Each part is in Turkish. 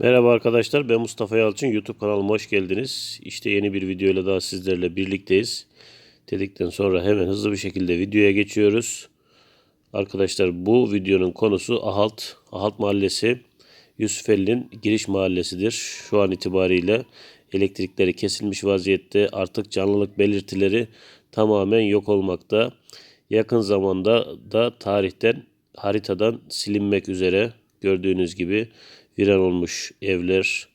Merhaba arkadaşlar ben Mustafa Yalçın YouTube kanalıma hoş geldiniz. İşte yeni bir video ile daha sizlerle birlikteyiz. Dedikten sonra hemen hızlı bir şekilde videoya geçiyoruz. Arkadaşlar bu videonun konusu Ahalt. Ahalt Mahallesi Yusufeli'nin giriş mahallesidir. Şu an itibariyle elektrikleri kesilmiş vaziyette artık canlılık belirtileri tamamen yok olmakta. Yakın zamanda da tarihten haritadan silinmek üzere gördüğünüz gibi viran olmuş evler.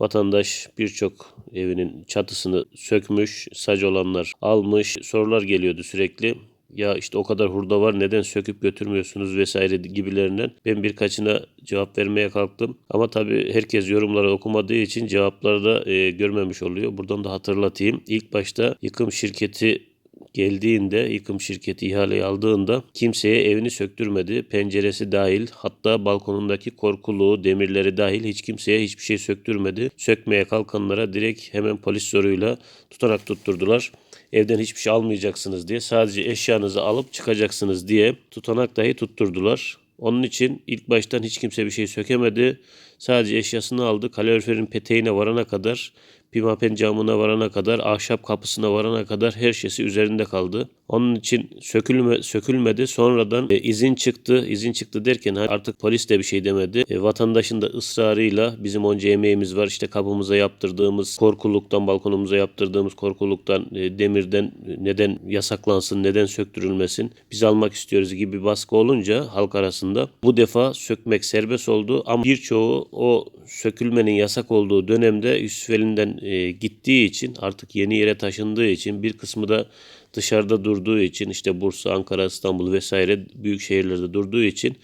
Vatandaş birçok evinin çatısını sökmüş, sac olanlar almış. Sorular geliyordu sürekli. Ya işte o kadar hurda var neden söküp götürmüyorsunuz vesaire gibilerinden. Ben birkaçına cevap vermeye kalktım. Ama tabii herkes yorumları okumadığı için cevapları da e, görmemiş oluyor. Buradan da hatırlatayım. İlk başta yıkım şirketi geldiğinde yıkım şirketi ihaleyi aldığında kimseye evini söktürmedi. Penceresi dahil hatta balkonundaki korkuluğu demirleri dahil hiç kimseye hiçbir şey söktürmedi. Sökmeye kalkanlara direkt hemen polis zoruyla tutanak tutturdular. Evden hiçbir şey almayacaksınız diye sadece eşyanızı alıp çıkacaksınız diye tutanak dahi tutturdular. Onun için ilk baştan hiç kimse bir şey sökemedi. Sadece eşyasını aldı. Kaloriferin peteğine varana kadar, pimapen camına varana kadar, ahşap kapısına varana kadar her şeysi üzerinde kaldı. Onun için sökülme, sökülmedi. Sonradan e, izin çıktı. İzin çıktı derken artık polis de bir şey demedi. E, vatandaşın da ısrarıyla bizim onca emeğimiz var. İşte kapımıza yaptırdığımız korkuluktan, balkonumuza yaptırdığımız korkuluktan, e, demirden e, neden yasaklansın, neden söktürülmesin, biz almak istiyoruz gibi baskı olunca halk arasında bu defa sökmek serbest oldu. Ama birçoğu o sökülmenin yasak olduğu dönemde Yusufeli'nden e, gittiği için artık yeni yere taşındığı için bir kısmı da dışarıda durduğu için işte Bursa, Ankara, İstanbul vesaire büyük şehirlerde durduğu için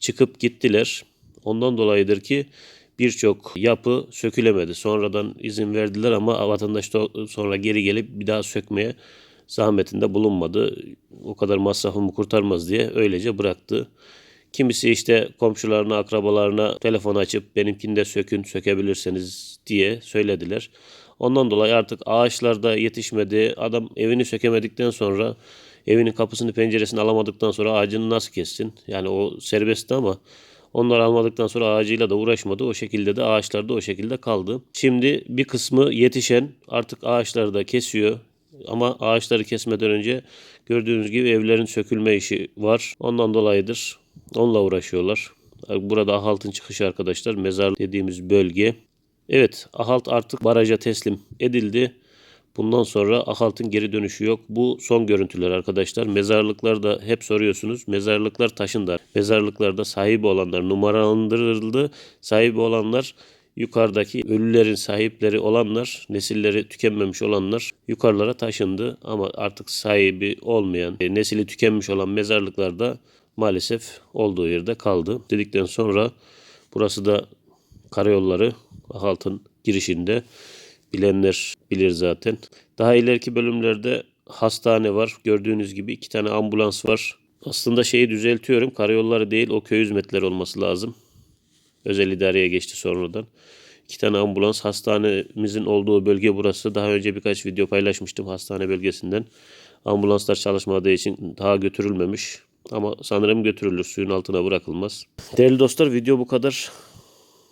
çıkıp gittiler. Ondan dolayıdır ki birçok yapı sökülemedi. Sonradan izin verdiler ama vatandaş da sonra geri gelip bir daha sökmeye zahmetinde bulunmadı. O kadar masrafımı kurtarmaz diye öylece bıraktı. Kimisi işte komşularına, akrabalarına telefon açıp benimkini de sökün, sökebilirseniz diye söylediler. Ondan dolayı artık ağaçlar da yetişmedi. Adam evini sökemedikten sonra evinin kapısını penceresini alamadıktan sonra ağacını nasıl kessin? Yani o serbestti ama onlar almadıktan sonra ağacıyla da uğraşmadı. O şekilde de ağaçlar da o şekilde kaldı. Şimdi bir kısmı yetişen artık ağaçları da kesiyor. Ama ağaçları kesmeden önce gördüğünüz gibi evlerin sökülme işi var. Ondan dolayıdır. Onunla uğraşıyorlar. Burada Ahalt'ın çıkışı arkadaşlar. Mezar dediğimiz bölge. Evet Ahalt artık baraja teslim edildi. Bundan sonra Ahalt'ın geri dönüşü yok. Bu son görüntüler arkadaşlar. Mezarlıklarda hep soruyorsunuz. Mezarlıklar taşında. Mezarlıklarda sahibi olanlar numaralandırıldı. Sahibi olanlar yukarıdaki ölülerin sahipleri olanlar, nesilleri tükenmemiş olanlar yukarılara taşındı. Ama artık sahibi olmayan, e, nesili tükenmiş olan mezarlıklarda maalesef olduğu yerde kaldı. Dedikten sonra burası da karayolları Ahalt'ın girişinde. Bilenler bilir zaten. Daha ileriki bölümlerde hastane var. Gördüğünüz gibi iki tane ambulans var. Aslında şeyi düzeltiyorum. Karayolları değil o köy hizmetleri olması lazım. Özel idareye geçti sonradan. İki tane ambulans hastanemizin olduğu bölge burası. Daha önce birkaç video paylaşmıştım hastane bölgesinden. Ambulanslar çalışmadığı için daha götürülmemiş. Ama sanırım götürülür. Suyun altına bırakılmaz. Değerli dostlar video bu kadar.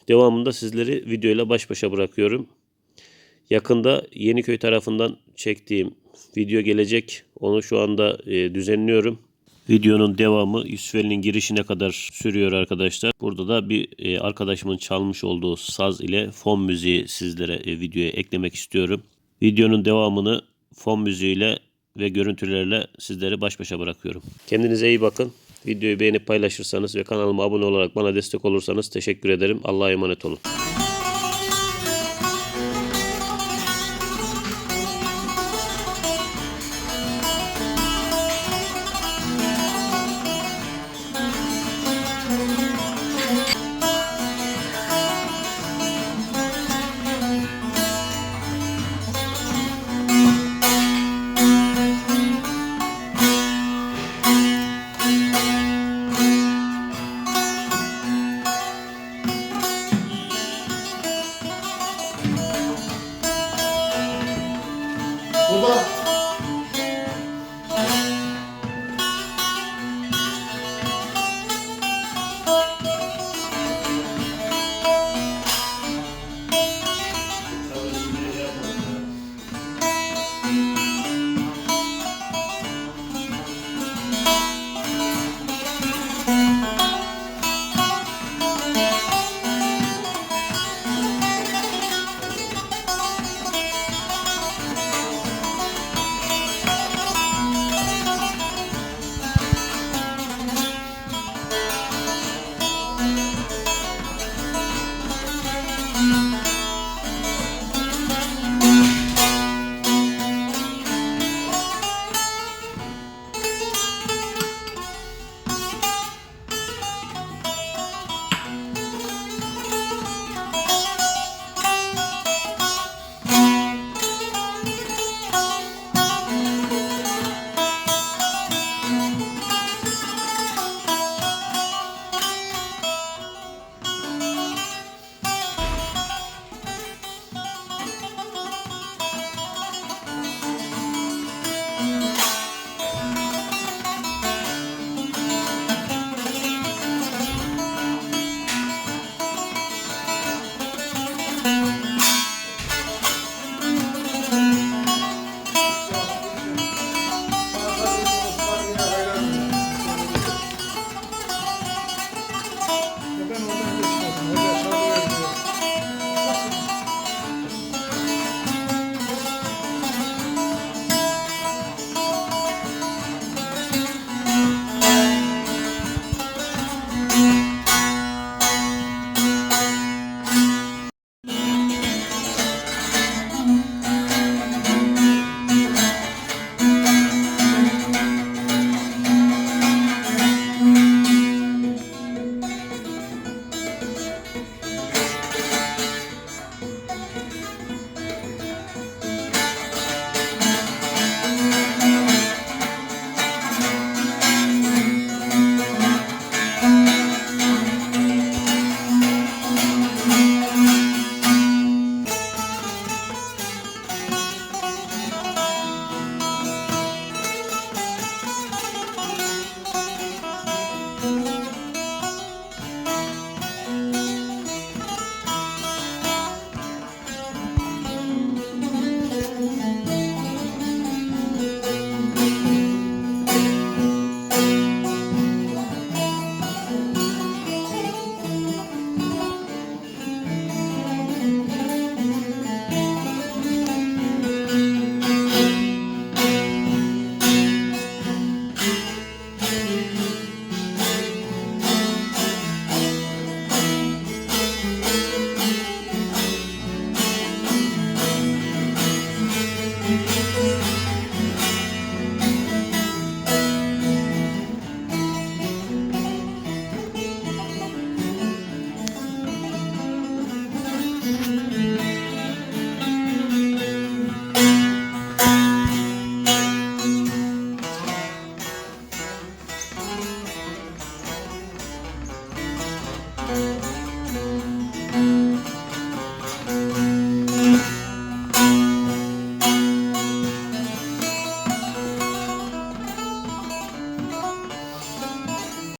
Devamında sizleri videoyla baş başa bırakıyorum. Yakında Yeniköy tarafından çektiğim video gelecek. Onu şu anda e, düzenliyorum. Videonun devamı Yusufeli'nin girişine kadar sürüyor arkadaşlar. Burada da bir e, arkadaşımın çalmış olduğu saz ile fon müziği sizlere e, videoya eklemek istiyorum. Videonun devamını fon müziğiyle ve görüntülerle sizleri baş başa bırakıyorum. Kendinize iyi bakın. Videoyu beğenip paylaşırsanız ve kanalıma abone olarak bana destek olursanız teşekkür ederim. Allah'a emanet olun.